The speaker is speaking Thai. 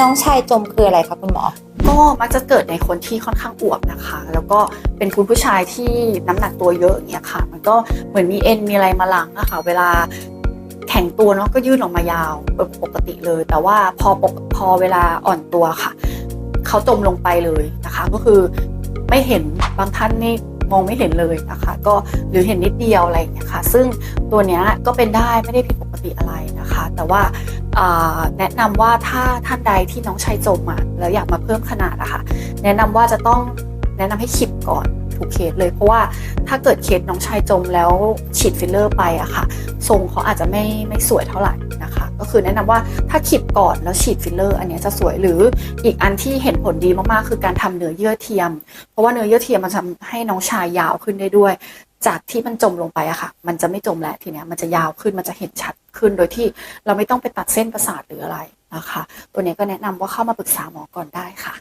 น้องชายจมคืออะไรคะคุณหมอ ก็มักจะเกิดในคนที่ค่อนข้างอวบนะคะ แล้วก็เป็นคุณผู้ชายที่น้ำหนักตัวเยอะอย่างเงี้ยค่ะ มันก็เหมือนมีเอ็นมีอะไรมาหลังอะค่ะเวลาแข็งตัวเนาะก็ยืดออกมายาวปกติเลย แต่ว่าพอปกพอเวลาอ่อนตัวค่ะเขาจมลงไปเลยนะคะ ก็คือไม่เห็นบางท่านนี่มองไม่เห็นเลยนะคะ ก็หรือเห็นนิดเดียวอะไรอย่างเงี้ยค่ะ ซึ่งตัวเนี้ยก็เป็นได้ไม่ได้ผิดปก ติอะไรนะคะ แต่ว่าแนะนำว่าถ้าท่านใดที่น้องชายจมอะแล้วอยากมาเพิ่มขนาดอะค่ะแนะนำว่าจะต้องแนะนำให้ขีดก่อนทุกเคสเลยเพราะว่าถ้าเกิดเคสน้องชายจมแล้วฉีดฟิลเลอร์ไปอะค่ะ ทรงเขาอาจจะไม่ไม่สวยเท่าไหร่นะคะ ก็คือแนะนำว่าถ้าขีดก่อนแล้วฉีดฟิลเลอร์ อันนี้จะสวยหรืออีกอันที่เห็นผลดีมากๆ คือการทำเนื้อเยื่อเทียม เพราะว่าเนื้อเยื่อเทียมมันทำให้น้องชายยาวขึ้นได้ด้วย จากที่มันจมลงไปอะค่ะ มันจะไม่จมแล้วทีเนี้ยมันจะยาวขึ้นมันจะเห็นชัด ขึ้น โดยที่เราไม่ต้องไปตัดเส้นประสาทหรืออะไรนะคะ ตัวนี้ก็แนะนำว่าเข้ามาปรึกษาหมอก่อนได้ค่ะ